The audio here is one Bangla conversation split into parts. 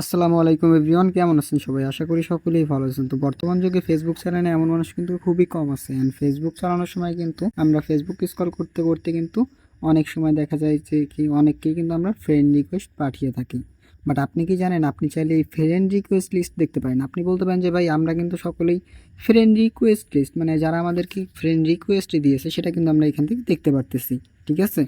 আসসালামু আলাইকুম এভরিওয়ান, কেমন আছেন সবাই? আশা করি সকলেই ভালো আছেন। তো বর্তমান যুগে ফেসবুক চালানো এমন মানুষ কিন্তু খুবই কম আছে। অ্যান্ড ফেসবুক চালানোর সময় কিন্তু আমরা ফেসবুক স্ক্রল করতে করতে কিন্তু অনেক সময় দেখা যায় যে কি অনেককেই কিন্তু আমরা ফ্রেন্ড রিকোয়েস্ট পাঠিয়ে থাকি। বাট আপনি কি জানেন, আপনি চাইলে এই ফ্রেন্ড রিকোয়েস্ট লিস্ট দেখতে পারেন। আপনি বলতে পারেন যে, ভাই, আমরা কিন্তু সকলেই ফ্রেন্ড রিকোয়েস্ট লিস্ট মানে যারা আমাদেরকে ফ্রেন্ড রিকোয়েস্ট দিয়েছে, সেটা কিন্তু আমরা এখান থেকে দেখতে পারতেছি। ঠিক আছে?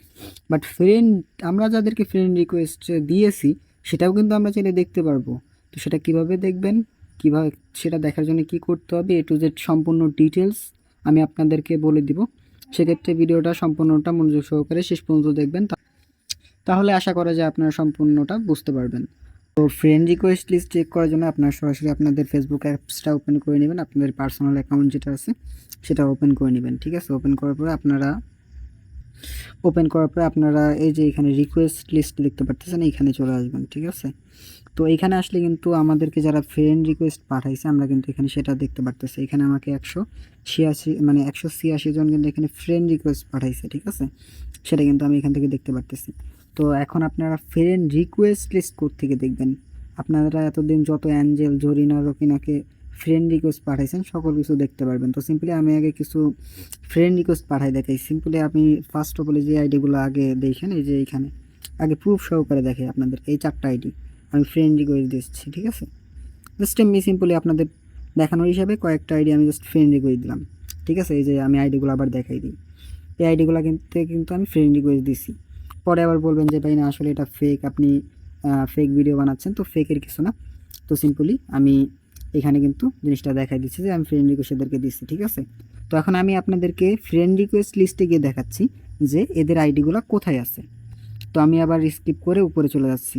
বাট ফ্রেন্ড আমরা যাদেরকে ফ্রেন্ড রিকোয়েস্ট দিয়েছি সেটাও কিন্তু আমরা চাইলে দেখতে পারব। তো সেটা কীভাবে দেখবেন? কীভাবে, সেটা দেখার জন্য কি করতে হবে? এ টু জেড সম্পূর্ণ ডিটেলস আমি আপনাদেরকে বলে দিব। সেক্ষেত্রে ভিডিওটা সম্পূর্ণটা মনোযোগ সহকারে শেষ পর্যন্ত দেখবেন। তাহলে আশা করা যায় আপনারা সম্পূর্ণটা বুঝতে পারবেন। তো ফ্রেন্ড রিকোয়েস্ট লিস্ট চেক করার জন্য আপনারা সরাসরি আপনাদের ফেসবুক অ্যাপসটা ওপেন করে নেবেন। আপনাদের পার্সোনাল অ্যাকাউন্ট যেটা আছে, সেটা ওপেন করে নেবেন। ঠিক আছে? ওপেন করার পরে আপনারা ওপেন করার পরে আপনারা এই যে এখানে রিকোয়েস্ট লিস্ট দেখতে পারতেছেন, এইখানে চলে আসবেন, ঠিক আছে? তো এখানে আসলে কিন্তু আমাদেরকে যারা ফ্রেন্ড রিকোয়েস্ট পাঠাইছে, আমরা কিন্তু এখানে সেটা দেখতে পারতেছি। এখানে আমাকে একশো ছিয়াশি মানে একশো ছিয়াশি জন কিন্তু এখানে ফ্রেন্ড রিকোয়েস্ট পাঠাইছে, ঠিক আছে? সেটা কিন্তু আমি এখান থেকে দেখতে পারতেছি। তো এখন আপনারা ফ্রেন্ড রিকোয়েস্ট লিস্ট থেকে দেখবেন? আপনারা এতদিন যত অ্যাঞ্জেল জরিনা, রকিনাকে ফ্রেন্ড রিকোয়েস্ট পাঠাইছেন, সকল কিছু দেখতে পারবেন। তো সিম্পলি আমি আগে কিছু ফ্রেন্ড রিকোয়েস্ট পাঠাই দেখাই। সিম্পলি আপনি ফার্স্ট অফ অল যে আইডিগুলো আগে দেখেন, এই যে এইখানে। আগে প্রুফ সহকারে দেখাই আপনাদের, এই চারটা আইডি আমি ফ্রেন্ড রিকোয়েস্ট দিচ্ছি ঠিক আছে? জাস্ট এমনি সিম্পলি আপনাদের দেখানোর হিসাবে কয়েকটা আইডি আমি জাস্ট ফ্রেন্ড রিকোয়েস্ট দিলাম। ঠিক আছে? এই যে আমি আইডিগুলো আবার দেখাই দিই। এই আইডিগুলো কিন্তু কিন্তু আমি ফ্রেন্ড রিকোয়েস্ট দিছি। পরে আবার বলবেন যে, ভাই না, আসলে এটা ফেক আপনি ফেক ভিডিও বানাচ্ছেন। তো ফেকের কিছু না। তো সিম্পলি আমি এখানে কিন্তু জিনিসটা দেখাই দিচ্ছি যে আমি ফ্রেন্ড রিকোয়েস্ট এদেরকে দিচ্ছি ঠিক আছে? তো এখন আমি আপনাদেরকে ফ্রেন্ড রিকোয়েস্ট লিস্টে গিয়ে দেখাচ্ছি যে এদের আইডিগুলো কোথায় আছে। তো আমি আবার স্কিপ করে উপরে চলে যাচ্ছি।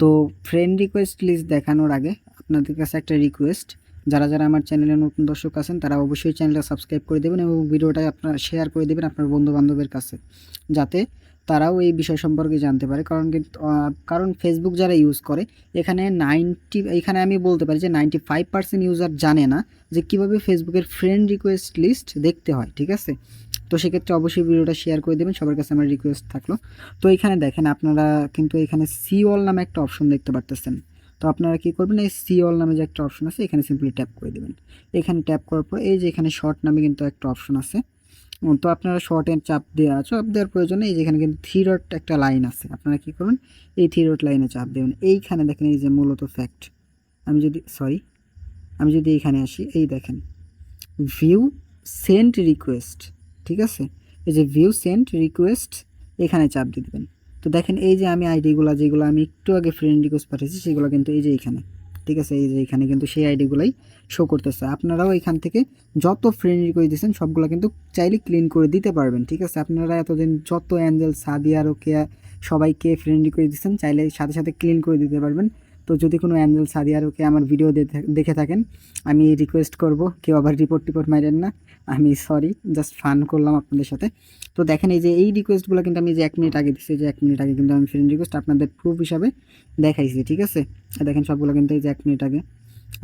তো ফ্রেন্ড রিকোয়েস্ট লিস্ট দেখানোর আগে আপনাদের কাছে একটা রিকোয়েস্ট যারা যারা আমার চ্যানেলে নতুন দর্শক আছেন, তারা অবশ্যই চ্যানেলটা সাবস্ক্রাইব করে দেবেন এবং ভিডিওটা আপনারা শেয়ার করে দেবেন আপনার বন্ধু বান্ধবের কাছে, যাতে তারাও এই বিষয় সম্পর্কে জানতে পারে। কারণ কিন্তু কারণ ফেসবুক যারা ইউজ করে, এখানে নাইনটি এখানে আমি বলতে পারি যে নাইনটি ফাইভ পার্সেন্ট ইউজার জানে না যে কীভাবে ফেসবুকের ফ্রেন্ড রিকোয়েস্ট লিস্ট দেখতে হয়, ঠিক আছে? তো সেক্ষেত্রে অবশ্যই ভিডিওটা শেয়ার করে দেবেন, সবার কাছে আমার রিকোয়েস্ট থাকল। তো এখানে দেখেন, আপনারা কিন্তু এখানে সি অল নামে একটা অপশন দেখতে পারতেছেন। তো আপনারা কী করবেন, এই সি অল নামে যে একটা অপশন আছে, এখানে সিম্পলি ট্যাপ করে দেবেন। এখানে ট্যাপ করার পর এই যে এখানে শর্ট নামে কিন্তু একটা অপশন আছে। তো আপনারা শর্টে চাপ দেওয়া চাপ দেওয়ার প্রয়োজনে এই যেখানে কিন্তু থ্রি ডট একটা লাইন আছে। আপনারা কি করবেন? এই থ্রি ডট লাইনে চাপ দেবেন। এইখানে দেখেন এই যে মূলত ফ্যাক্ট আমি যদি সরি আমি যদি এইখানে আসি, এই দেখেন ভিউ সেন্ট রিকোয়েস্ট ঠিক আছে? এই যে ভিউ সেন্ট রিকোয়েস্ট এখানে চাপ দিয়ে দেবেন। তো দেখেন এই যে আমি আইডিগুলো যেগুলো আমি একটু আগে ফ্রেন্ড রিকোয়েস্ট পাঠিয়েছি, সেগুলো কিন্তু এই যে এইখানে ঠিক আছে, এই যে এখানে কিন্তু সেই আইডিগুলাই শো করতেছে। আপনারাও এখান থেকে যত ফ্রেন্ড রিকোয়েস্ট দিচ্ছেন সবগুলো কিন্তু চাইলে ক্লিন করে দিতে পারবেন, ঠিক আছে? আপনারা এতদিন যত অ্যাঞ্জেল সাদিয়া, রোকেয়া, সবাইকে ফ্রেন্ড রিকোয়েস্ট দিচ্ছেন চাইলে সাথে সাথে ক্লিন করে দিতে পারবেন। তো যদি কোনো অ্যাঞ্জেল সাদিয়া রোকে আমার ভিডিও দেখে থাকেন, আমি রিকোয়েস্ট করব, কেউ আবার রিপোর্ট টিপোর্ট মারেন না। আমি সরি জাস্ট ফান করলাম আপনাদের সাথে। তো দেখেন এই যে, এই রিকোয়েস্টগুলো কিন্তু আমি যে এক মিনিট আগে দিচ্ছি যে এক মিনিট আগে কিন্তু আমি ফ্রেন্ড রিকোয়েস্ট আপনাদের প্রুফ হিসাবে দেখাইছি, ঠিক আছে? দেখেন সবগুলো কিন্তু এই যে এক মিনিট আগে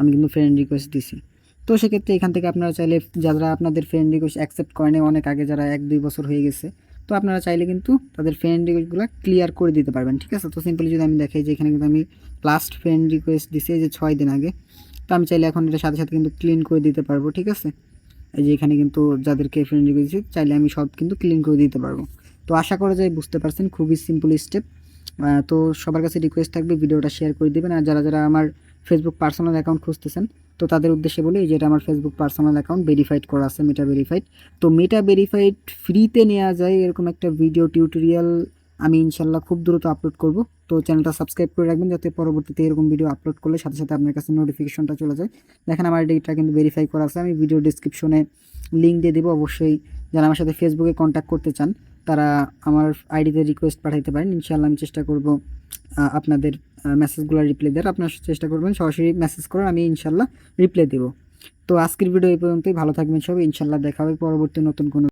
আমি কিন্তু ফ্রেন্ড রিকোয়েস্ট দিছি। তো সেক্ষেত্রে এখান থেকে আপনারা চাইলে যারা আপনাদের ফ্রেন্ড রিকোয়েস্ট অ্যাকসেপ্ট করেনি অনেক আগে যারা এক দুই বছর হয়ে গেছে তো আপনারা চাইলে কিন্তু তাদের ফ্রেন্ড রিকোয়েস্টগুলো ক্লিয়ার করে দিতে পারবেন, ঠিক আছে? তো সিম্পলি যদি আমি দেখাই যে এখানে কিন্তু আমি লাস্ট ফ্রেন্ড রিকোয়েস্ট দিছি যে ছয় দিন আগে, তো আমি চাইলে এখন এটা সাথে সাথে কিন্তু ক্লিন করে দিতে পারব, ঠিক আছে? এই যে এখানে কিন্তু যাদেরকে ফ্রেন্ড রিকোয়েস্ট দিচ্ছি চাইলে আমি সব কিন্তু ক্লিন করে দিতে পারব। তো আশা করা যায় বুঝতে পারছেন, খুবই সিম্পল স্টেপ তো সবার কাছে রিকোয়েস্ট থাকবে, ভিডিওটা শেয়ার করে দেবেন। আর যারা যারা আমার ফেসবুক পার্সোনাল অ্যাকাউন্ট খুঁজতেছেন, তো তাদের উদ্দেশ্যে বলি, এই যেটা আমার ফেসবুক পার্সোনাল অ্যাকাউন্ট ভেরিফাইড করা আছে মেটা ভেরিফাইড তো মেটা ভেরিফাইড ফ্রিতে নেওয়া যায় এরকম একটা ভিডিও টিউটোরিয়াল আমি ইনশাল্লাহ খুব দ্রুত আপলোড করব। তো চ্যানেলটা সাবস্ক্রাইব করে রাখবেন যাতে পরবর্তীতে এরকম ভিডিও আপলোড করলে সাথে সাথে আপনার কাছে নোটিফিকেশনটা চলে যায়। দেখেন আমার ডেটটা কিন্তু ভেরিফাই করা আছে, আমি ভিডিও ডিসক্রিপশনে লিঙ্ক দিয়ে দেবো। অবশ্যই যারা আমার সাথে ফেসবুকে কন্ট্যাক্ট করতে চান, তারা আমার আইডিতে রিকোয়েস্ট পাঠাইতে পারেন। ইনশাল্লাহ আমি চেষ্টা করব আপনাদের মেসেজগুলো রিপ্লাই দেওয়ার। আপনার চেষ্টা করবেন, সরাসরি মেসেজ করুন আমি ইনশাল্লাহ রিপ্লাই দেবো। তো আজকের ভিডিও এই পর্যন্তই। ভালো থাকবেন সবাই। ইনশাল্লাহ দেখা হবে পরবর্তী নতুন কোনো